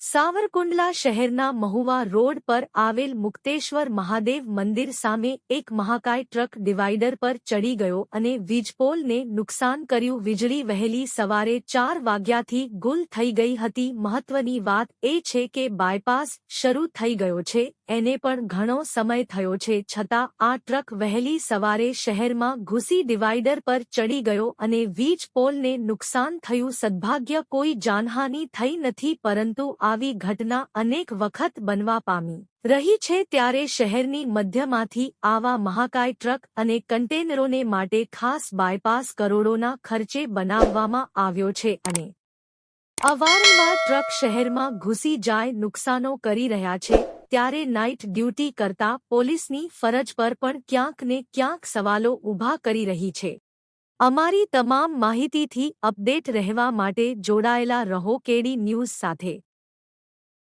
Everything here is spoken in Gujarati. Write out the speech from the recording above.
સાવરકુંડલા શહેરના મહુવા રોડ પર આવેલ મુક્તેશ્વર મહાદેવ મંદિર સામે એક મહાકાય ટ્રક ડિવાઈડર પર ચડી ગયો અને વીજપોલને નુકસાન કર્યું. વીજળી વહેલી સવારે ચાર વાગ્યાથી ગુલ થઈ ગઈ હતી. મહત્વની વાત એ છે કે બાયપાસ શરૂ થઈ ગયો છે. એને પણ ઘણો સમય થયો છે. છતાં આ ટ્રક વહેલી સવારે શહેરમાં ઘૂસી ડિવાઈડર પર ચડી ગયો અને વીજ પોલને નુકસાન થયું. સદભાગ્ય કોઈ જાનહાની થઈ નથી, પરંતુ આવી ઘટના અનેક વખત બનવા પામી. રહી છે ત્યારે શહેરની મધ્યમાંથી આવા મહાકાય ટ્રક અને કન્ટેનરોને માટે ખાસ બાયપાસ કરોડોના ખર્ચે બનાવવામાં આવ્યો છે અને અવારનવાર ટ્રક શહેરમાં ઘૂસી જાય નુકસાનો કરી રહ્યા છે, ત્યારે નાઇટ ડ્યુટી કરતા પોલીસની ફરજ પર પણ ક્યાંક ને ક્યાંક સવાલો ઊભા કરી રહી છે. અમારી તમામ માહિતીથી અપડેટ રહેવા માટે જોડાયેલા રહો કેડી ન્યૂઝ સાથે.